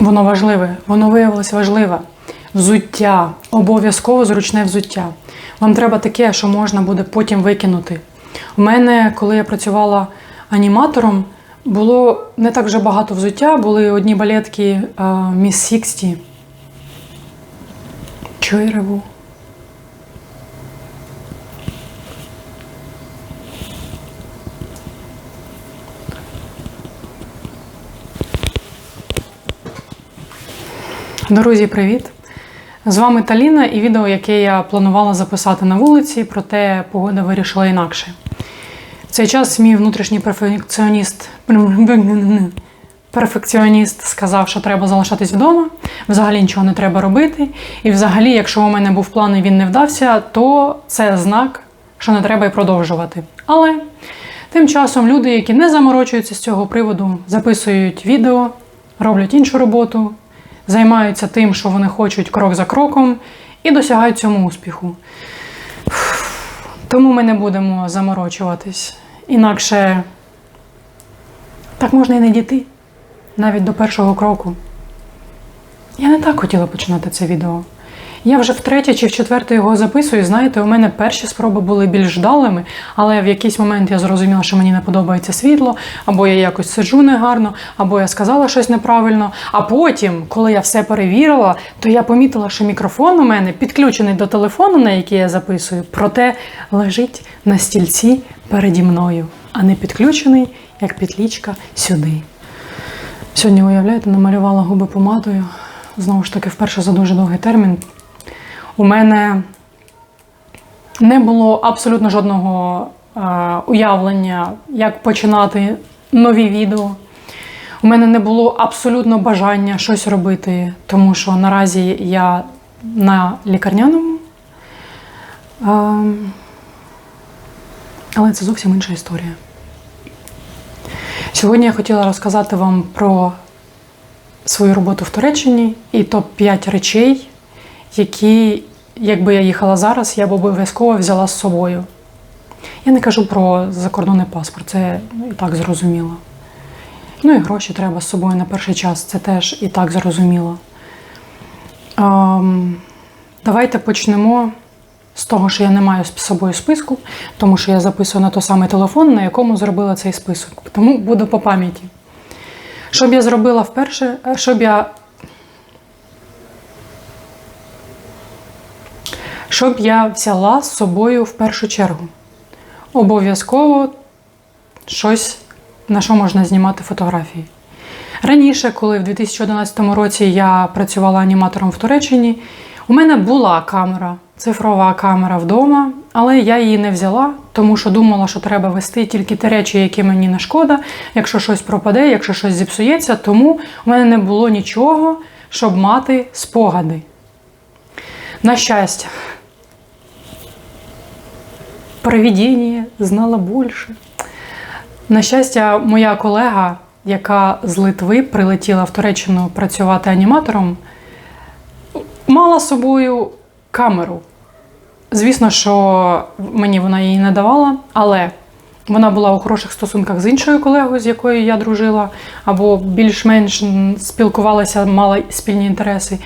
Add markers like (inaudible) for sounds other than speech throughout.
Воно важливе, воно виявилось важливе. Взуття, обов'язково зручне взуття. Вам треба таке, що можна буде потім викинути. У мене, коли я працювала аніматором, було не так вже багато взуття, були одні балетки Міс Сіксті. Чого реву? Друзі, привіт! З вами Таліна і відео, яке я планувала записати на вулиці, проте погода вирішила інакше. В цей час мій внутрішній перфекціоніст перфекціоніст сказав, що треба залишатись вдома, взагалі нічого не треба робити. І взагалі, якщо у мене був план і він не вдався, то це знак, що не треба і продовжувати. Але тим часом люди, які не заморочуються з цього приводу, записують відео, роблять іншу роботу, займаються тим, що вони хочуть крок за кроком, і досягають цьому успіху. Тому ми не будемо заморочуватись. Інакше так можна і не дійти навіть до першого кроку. Я не так хотіла починати це відео. Я вже втретє чи в четверте його записую. Знаєте, у мене перші спроби були більш вдалими, але в якийсь момент я зрозуміла, що мені не подобається світло, або я якось сиджу негарно, або я сказала щось неправильно. А потім, коли я все перевірила, то я помітила, що мікрофон у мене підключений до телефону, на який я записую, проте лежить на стільці переді мною, а не підключений, як підлічка, сюди. Сьогодні, уявляєте, намалювала губи помадою. Знову ж таки, вперше за дуже довгий термін. У мене не було абсолютно жодного е, уявлення, як починати нові відео. У мене не було абсолютно бажання щось робити, тому що наразі я на лікарняному. Е, але це зовсім інша історія. Сьогодні я хотіла розказати вам про свою роботу в Туреччині і топ-5 речей, які, якби я їхала зараз, я б обов'язково взяла з собою. Я не кажу про закордонний паспорт, це і так зрозуміло. Ну і гроші треба з собою на перший час, це теж і так зрозуміло. Ем, давайте почнемо з того, що я не маю з собою списку, тому що я записую на той самий телефон, на якому зробила цей список. Тому буду по пам'яті. Що б я зробила вперше, що б я. Що б я взяла з собою в першу чергу? Обов'язково щось, на що можна знімати фотографії. Раніше, коли в 2011 році я працювала аніматором в Туреччині, у мене була камера, цифрова камера вдома, але я її не взяла, тому що думала, що треба вести тільки ті речі, які мені не шкода, якщо щось пропаде, якщо щось зіпсується, тому у мене не було нічого, щоб мати спогади. На щастя, провідіння знала більше. На щастя, моя колега, яка з Литви прилетіла в Туреччину працювати аніматором, мала з собою камеру. Звісно, що мені вона її не давала, але вона була у хороших стосунках з іншою колегою, з якою я дружила, або більш-менш спілкувалася, мала спільні інтереси.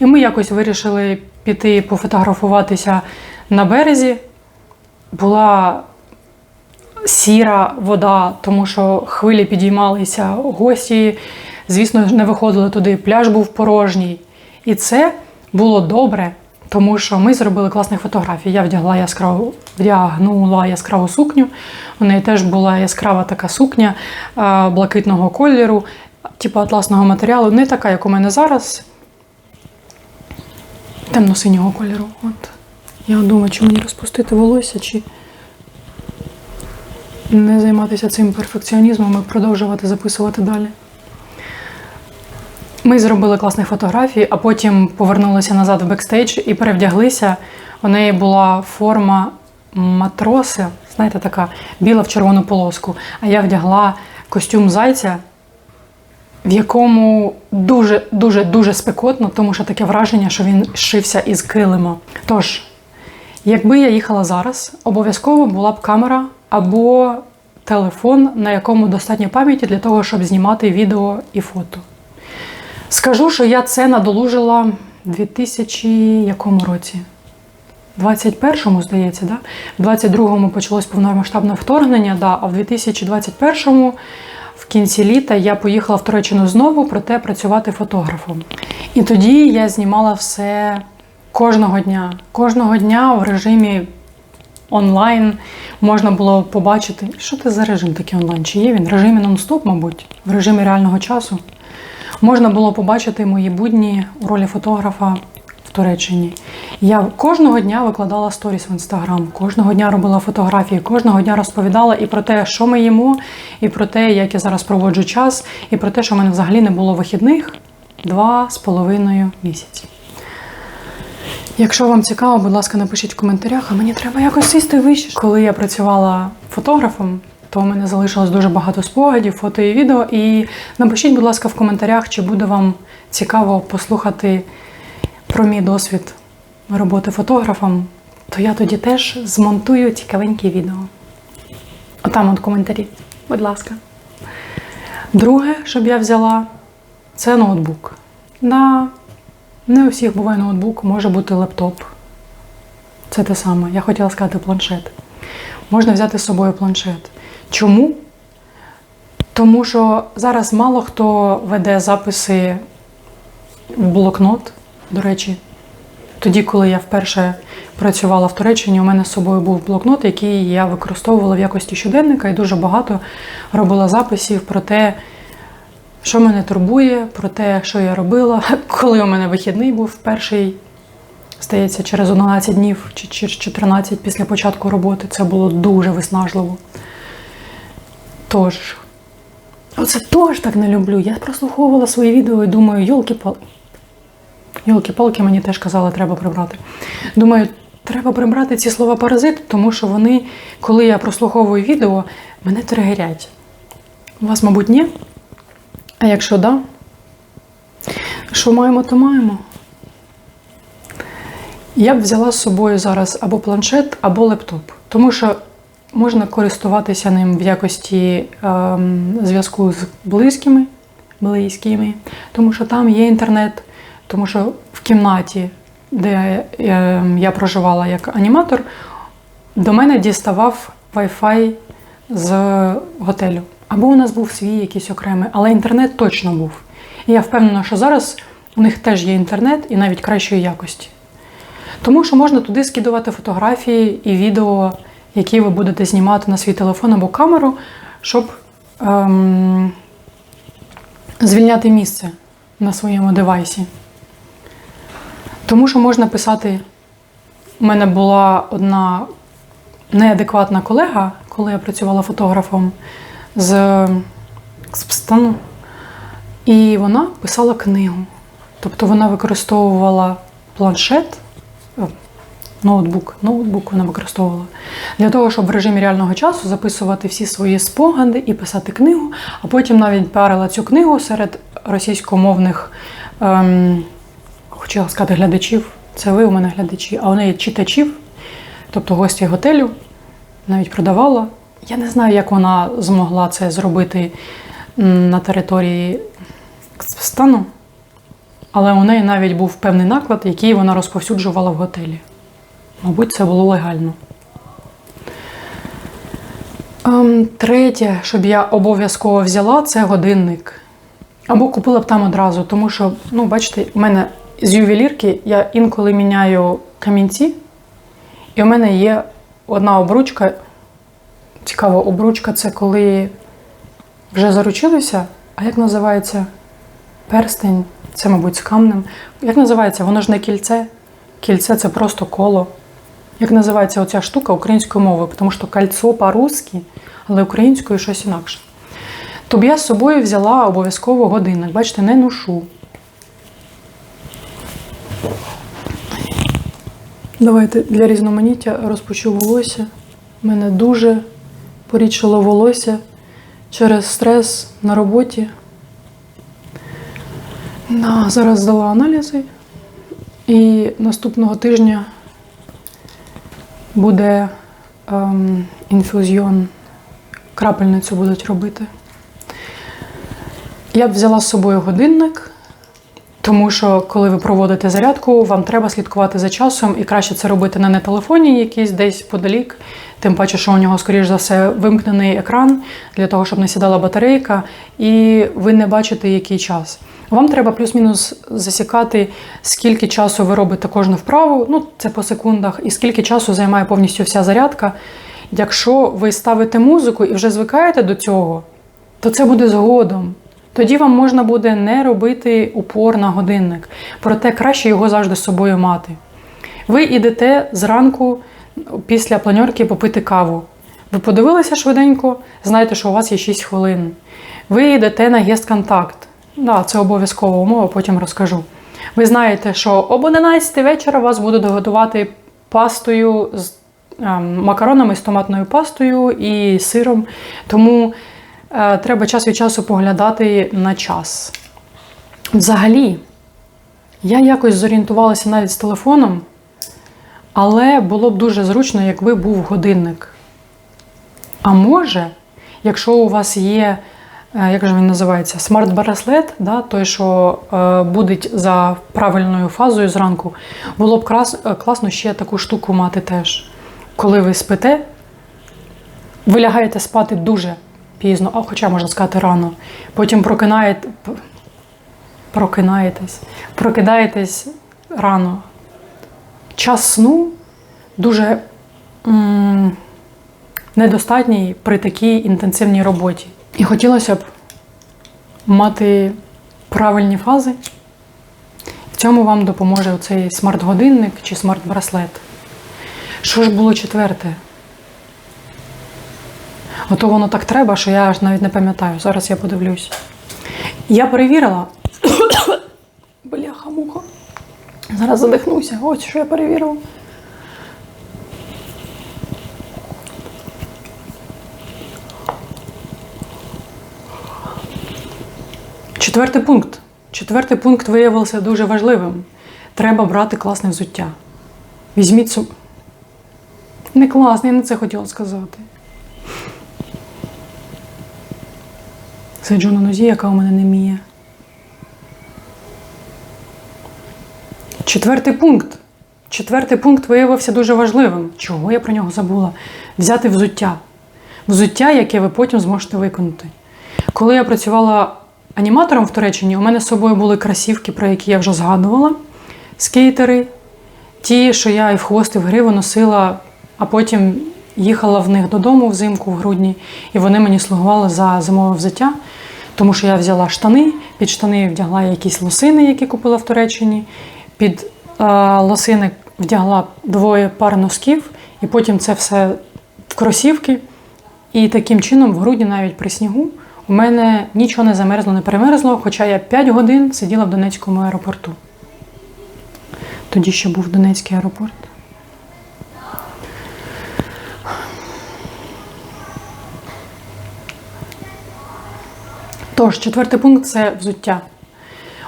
І ми якось вирішили піти пофотографуватися на березі. Була сіра вода, тому що хвилі підіймалися, гості, звісно, не виходили туди, пляж був порожній. І це було добре, тому що ми зробили класних фотографій. Я вдягла яскраву, вдягнула яскраву сукню. У неї теж була яскрава така сукня блакитного кольору, типу атласного матеріалу, не така, як у мене зараз. Темно-синього кольору. От. Я думаю, чи мені розпустити волосся, чи не займатися цим перфекціонізмом і продовжувати записувати далі. Ми зробили класні фотографії, а потім повернулися назад в бекстейдж і перевдяглися. У неї була форма матроси, знаєте, така біла в червону полоску. А я вдягла костюм зайця, в якому дуже дуже дуже спекотно, тому що таке враження, що він шився із килима. Тож, якби я їхала зараз, обов'язково була б камера або телефон, на якому достатньо пам'яті для того, щоб знімати відео і фото. Скажу, що я це надолужила в 2000 якому році? 21-му, здається, да? в 22-му почалось повномасштабне вторгнення, да, а в 2021-му в кінці літа я поїхала в Туреччину знову, проте працювати фотографом. І тоді я знімала все кожного дня. Кожного дня в режимі онлайн можна було побачити, що це за режим такий онлайн? Чи є він? В режимі нон-стоп, мабуть, в режимі реального часу. Можна було побачити мої будні у ролі фотографа в Туреччині. Я кожного дня викладала сторіс в інстаграм, кожного дня робила фотографії, кожного дня розповідала і про те, що ми їмо, і про те, як я зараз проводжу час, і про те, що в мене взагалі не було вихідних два з половиною місяці. Якщо вам цікаво, будь ласка, напишіть в коментарях, а мені треба якось сісти вище. Коли я працювала фотографом, то у мене залишилось дуже багато спогадів, фото і відео. І напишіть, будь ласка, в коментарях, чи буде вам цікаво послухати про мій досвід роботи фотографом, то я тоді теж змонтую цікавенькі відео. Отам от коментарі, будь ласка. Друге, щоб я взяла, це ноутбук. Да, не у всіх буває ноутбук, може бути лептоп. Це те саме. Я хотіла сказати планшет. Можна взяти з собою планшет. Чому? Тому що зараз мало хто веде записи в блокнот. До речі, тоді, коли я вперше працювала в Туреччині, у мене з собою був блокнот, який я використовувала в якості щоденника і дуже багато робила записів про те, що мене турбує, про те, що я робила, (laughs) коли у мене вихідний був перший, здається, через 11 днів чи через 14 після початку роботи. Це було дуже виснажливо. Тож, оце теж так не люблю. Я прослуховувала свої відео і думаю, йолки-палки. Йолки-палки мені теж казали, треба прибрати. Думаю, треба прибрати ці слова паразит, тому що вони, коли я прослуховую відео, мене тригерять. У вас, мабуть, ні? А якщо да, що маємо, то маємо. Я б взяла з собою зараз або планшет, або лептоп, тому що можна користуватися ним в якості ем, зв'язку з близькими, близькими, тому що там є інтернет, тому що в кімнаті, де е, я проживала як аніматор, до мене діставав Wi-Fi з готелю. Або у нас був свій якийсь окремий, але інтернет точно був. І я впевнена, що зараз у них теж є інтернет і навіть кращої якості. Тому що можна туди скидувати фотографії і відео, які ви будете знімати на свій телефон або камеру, щоб ем, звільняти місце на своєму девайсі. Тому що можна писати. У мене була одна неадекватна колега, коли я працювала фотографом з Кспстану, і вона писала книгу. Тобто вона використовувала планшет, ноутбук, ноутбук вона використовувала для того, щоб в режимі реального часу записувати всі свої спогади і писати книгу, а потім навіть парила цю книгу серед російськомовних, ем, хотіла сказати, глядачів. Це ви у мене глядачі, а у неї читачів, тобто гості готелю, навіть продавала. Я не знаю, як вона змогла це зробити на території Казахстану, але у неї навіть був певний наклад, який вона розповсюджувала в готелі. Мабуть, це було легально. Ем, Третє, щоб я обов'язково взяла, це годинник. Або купила б там одразу, тому що, ну, бачите, у мене з ювелірки я інколи міняю камінці, і у мене є одна обручка. Цікаво, обручка це коли вже заручилися, а як називається перстень? Це, мабуть, з камнем. Як називається? Воно ж не кільце. Кільце це просто коло. Як називається оця штука українською мовою? Тому що кольцо по-русски, але українською щось інакше. Тобто я з собою взяла обов'язково годинник. Бачите, не ношу. Давайте для різноманіття розпочу волосся. У мене дуже порідшило волосся через стрес на роботі. Да, зараз здала аналізи. І наступного тижня буде ем, інфузіон, крапельницю будуть робити. Я б взяла з собою годинник, Тому що коли ви проводите зарядку, вам треба слідкувати за часом і краще це робити не на телефоні, якийсь десь подалік. Тим паче, що у нього, скоріш за все, вимкнений екран для того, щоб не сідала батарейка, і ви не бачите, який час. Вам треба плюс-мінус засікати, скільки часу ви робите кожну вправу, ну це по секундах, і скільки часу займає повністю вся зарядка. Якщо ви ставите музику і вже звикаєте до цього, то це буде згодом. Тоді вам можна буде не робити упор на годинник, проте краще його завжди з собою мати. Ви йдете зранку після планьорки попити каву. Ви подивилися швиденько, знаєте, що у вас є 6 хвилин. Ви йдете на гест-контакт. Да, це обов'язкова умова, потім розкажу. Ви знаєте, що об 11 вечора вас будуть готувати пастою з ем, макаронами з томатною пастою і сиром. Тому е, треба час від часу поглядати на час. Взагалі, я якось зорієнтувалася навіть з телефоном, але було б дуже зручно, якби був годинник. А може, якщо у вас є, е, як же він називається, смарт-браслет, да, той, що е, буде за правильною фазою зранку, було б крас, е, класно ще таку штуку мати теж. Коли ви спите, ви лягаєте спати дуже пізно, а хоча можна сказати рано. Потім прокинаєте, прокинаєтесь, прокидаєтесь рано. Час сну дуже м, недостатній при такій інтенсивній роботі. І хотілося б мати правильні фази. В цьому вам допоможе цей смарт-годинник чи смарт-браслет. Що ж було четверте? Ото воно так треба, що я аж навіть не пам'ятаю. Зараз я подивлюсь. Я перевірила. (coughs) Бляха муха. Зараз задихнуся. Ось що я перевірила. Четвертий пункт. Четвертий пункт виявився дуже важливим. Треба брати класне взуття. Візьміть су. Не класне, я не це хотіла сказати. Сиджу на нозі, яка у мене не міє. Четвертий пункт. Четвертий пункт виявився дуже важливим. Чого я про нього забула? Взяти взуття. Взуття, яке ви потім зможете виконати. Коли я працювала аніматором в Туреччині, у мене з собою були красівки, про які я вже згадувала, скейтери, ті, що я і в хвост, і в гриву носила, а потім їхала в них додому взимку в грудні, і вони мені слугували за зимове взуття, тому що я взяла штани, під штани вдягла якісь лосини, які купила в Туреччині, під е, лосини вдягла двоє пар носків, і потім це все в кросівки. І таким чином, в грудні, навіть при снігу, у мене нічого не замерзло, не перемерзло, хоча я 5 годин сиділа в Донецькому аеропорту. Тоді ще був Донецький аеропорт. Тож, четвертий пункт це взуття.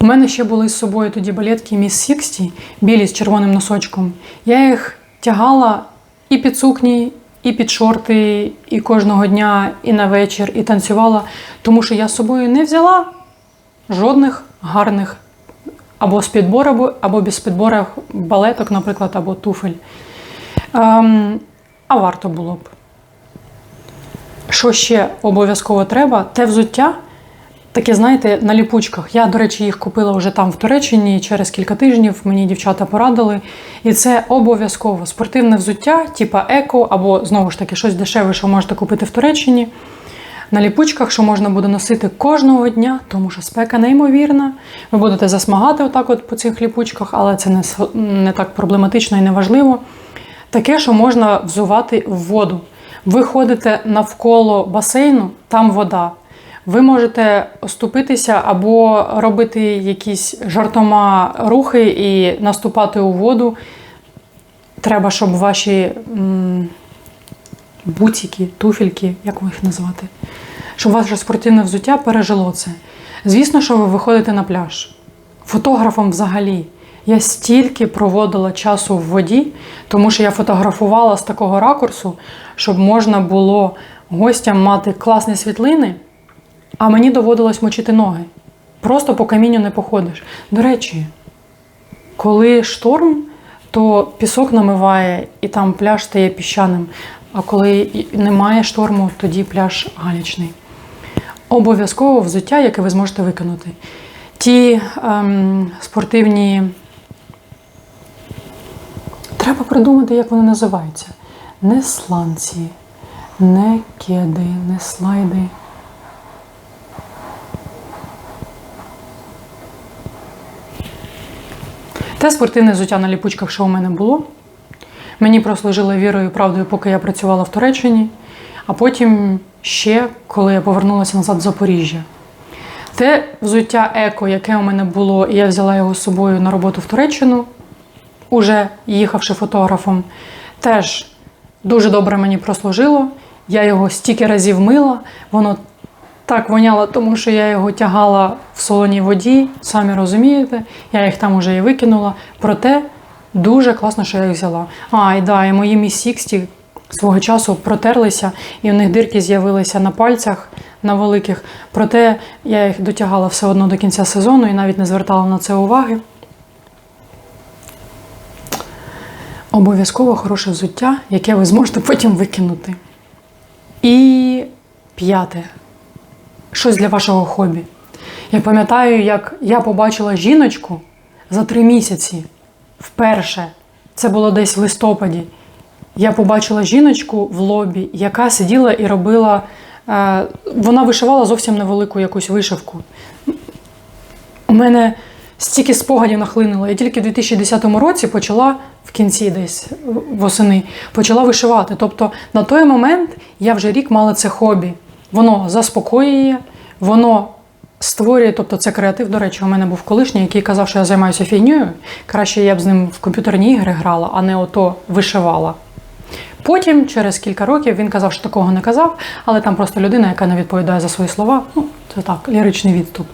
У мене ще були з собою тоді балетки Miss Сіксті, білі з червоним носочком. Я їх тягала і під сукні, і під шорти, і кожного дня, і на вечір, і танцювала, тому що я з собою не взяла жодних гарних або з підбору, або без підбору балеток, наприклад, або туфель. Ем, а варто було б. Що ще обов'язково треба? Те взуття, таке, знаєте, на ліпучках. Я, до речі, їх купила вже там в Туреччині через кілька тижнів. Мені дівчата порадили. І це обов'язково спортивне взуття, типа еко, або знову ж таки щось дешеве, що можете купити в Туреччині. На ліпучках, що можна буде носити кожного дня, тому що спека неймовірна. Ви будете засмагати отак от по цих ліпучках, але це не, не так проблематично і не важливо. Таке, що можна взувати в воду. Ви ходите навколо басейну, там вода. Ви можете оступитися або робити якісь жартома рухи і наступати у воду. Треба, щоб ваші буціки, туфельки, як ви їх назвати, щоб ваше спортивне взуття пережило це. Звісно, що ви виходите на пляж. Фотографом взагалі. Я стільки проводила часу в воді, тому що я фотографувала з такого ракурсу, щоб можна було гостям мати класні світлини, а мені доводилось мочити ноги. Просто по камінню не походиш. До речі, коли шторм, то пісок намиває і там пляж стає піщаним. А коли немає шторму, тоді пляж галічний. Обов'язково взуття, яке ви зможете виконати. Ті ем, спортивні. Треба придумати, як вони називаються. Не сланці, не кеди, не слайди. Те спортивне взуття на ліпучках, що у мене було. Мені прослужило вірою і правдою, поки я працювала в Туреччині, а потім ще, коли я повернулася назад в Запоріжжя. Те взуття еко, яке у мене було, і я взяла його з собою на роботу в Туреччину, уже їхавши фотографом, теж дуже добре мені прослужило. Я його стільки разів мила, воно так воняло, тому що я його тягала в солоній воді, самі розумієте, я їх там уже і викинула. Проте дуже класно, що я їх взяла. А, і да, і мої Сіксті свого часу протерлися, і в них дирки з'явилися на пальцях на великих. Проте я їх дотягала все одно до кінця сезону і навіть не звертала на це уваги. Обов'язково хороше взуття, яке ви зможете потім викинути. І п'яте. Щось для вашого хобі. Я пам'ятаю, як я побачила жіночку за три місяці вперше. Це було десь в листопаді. Я побачила жіночку в лобі, яка сиділа і робила. е, Вона вишивала зовсім невелику якусь вишивку. У мене стільки спогадів нахлинуло. Я тільки в 2010 році почала в кінці десь восени почала вишивати. Тобто на той момент я вже рік мала це хобі. Воно заспокоює, воно створює, тобто це креатив. До речі, у мене був колишній, який казав, що я займаюся фігньою. Краще я б з ним в комп'ютерні ігри грала, а не ото вишивала. Потім, через кілька років, він казав, що такого не казав, але там просто людина, яка не відповідає за свої слова. Ну, це так, ліричний відступ.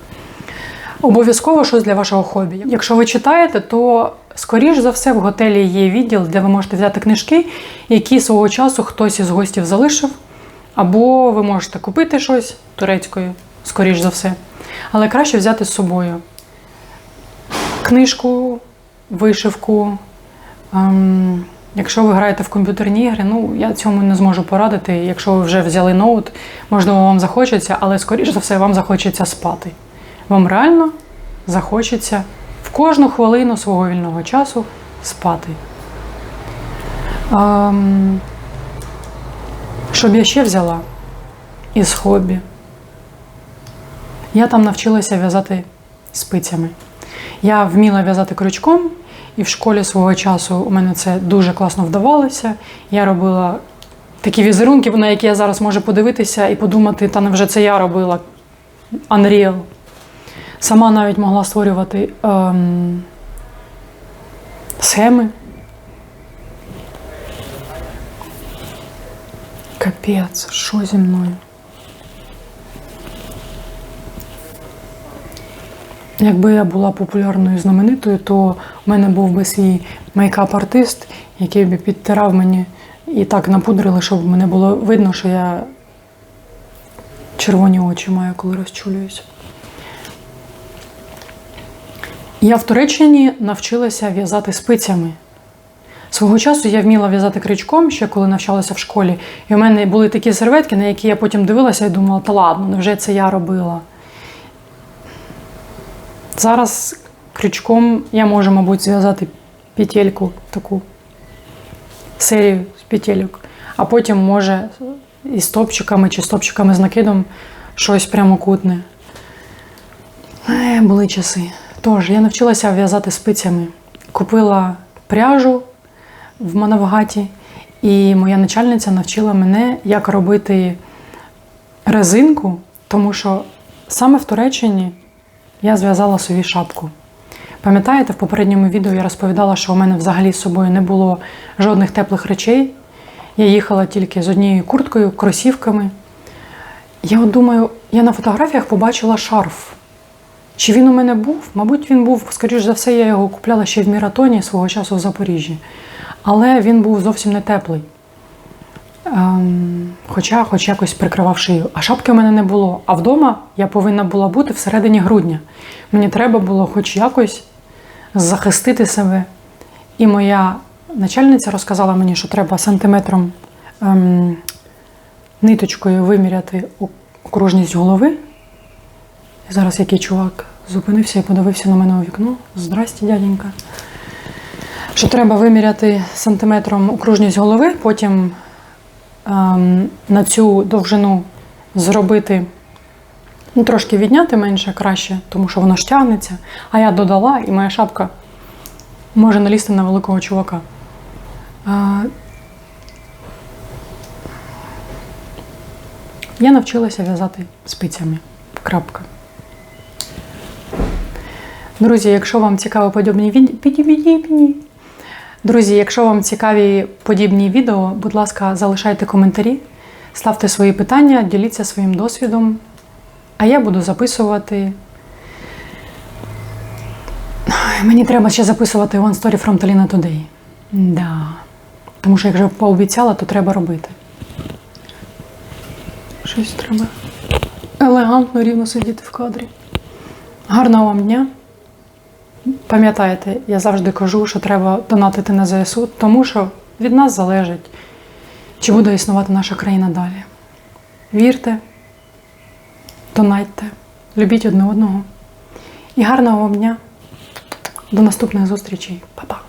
Обов'язково щось для вашого хобі. Якщо ви читаєте, то скоріш за все в готелі є відділ, де ви можете взяти книжки, які свого часу хтось із гостів залишив, або ви можете купити щось турецькою, скоріш за все. Але краще взяти з собою книжку, вишивку. Ем, якщо ви граєте в комп'ютерні ігри, ну я цьому не зможу порадити. Якщо ви вже взяли ноут, можливо, вам захочеться, але скоріш за все вам захочеться спати. Вам реально захочеться в кожну хвилину свого вільного часу спати. Ем, щоб я ще взяла із хобі. Я там навчилася в'язати спицями. Я вміла в'язати крючком, і в школі свого часу у мене це дуже класно вдавалося. Я робила такі візерунки, на які я зараз можу подивитися і подумати, та невже це я робила Unreal. Сама навіть могла створювати ем, схеми. Капець, що зі мною? Якби я була популярною і знаменитою, то в мене був би свій мейкап-артист, який би підтирав мені і так напудрили, щоб мене було видно, що я червоні очі маю, коли розчулююся. Я в Туреччині навчилася в'язати спицями. Свого часу я вміла в'язати крючком, ще коли навчалася в школі. І у мене були такі серветки, на які я потім дивилася і думала, та ладно, невже це я робила. Зараз крючком я можу, мабуть, зв'язати петельку таку серію з петельок, а потім може із стопчиками чи стопчиками з накидом щось прямокутне. Були часи. Тож, я навчилася в'язати спицями. Купила пряжу в Манавгаті, і моя начальниця навчила мене, як робити резинку, тому що саме в Туреччині я зв'язала собі шапку. Пам'ятаєте, в попередньому відео я розповідала, що у мене взагалі з собою не було жодних теплих речей. Я їхала тільки з однією курткою, кросівками. Я от думаю, я на фотографіях побачила шарф. Чи він у мене був? Мабуть, він був, скоріш за все, я його купляла ще в Міратоні свого часу в Запоріжжі. Але він був зовсім не теплий. Ем, хоча хоч якось прикривав шию. А шапки в мене не було. А вдома я повинна була бути всередині грудня. Мені треба було хоч якось захистити себе. І моя начальниця розказала мені, що треба сантиметром ем, ниточкою виміряти окружність голови. Зараз який чувак зупинився і подивився на мене у вікно. Здрасте, дяденька. Що треба виміряти сантиметром окружність голови, потім ем, на цю довжину зробити, ну, трошки відняти менше краще, тому що воно ж тягнеться. А я додала, і моя шапка може налізти на великого чувака. А, я навчилася в'язати спицями. Крапка. Друзі, якщо вам цікаво подібні відео, Друзі, якщо вам цікаві подібні відео, будь ласка, залишайте коментарі, ставте свої питання, діліться своїм досвідом. А я буду записувати. Мені треба ще записувати One Story from Talina Today. Да. Тому що якщо пообіцяла, то треба робити. Щось треба елегантно рівно сидіти в кадрі. Гарного вам дня! Пам'ятайте, я завжди кажу, що треба донатити на ЗСУ, тому що від нас залежить, чи буде існувати наша країна далі. Вірте, донатьте, любіть одне одного. І гарного вам дня. До наступних зустрічей. Па-па.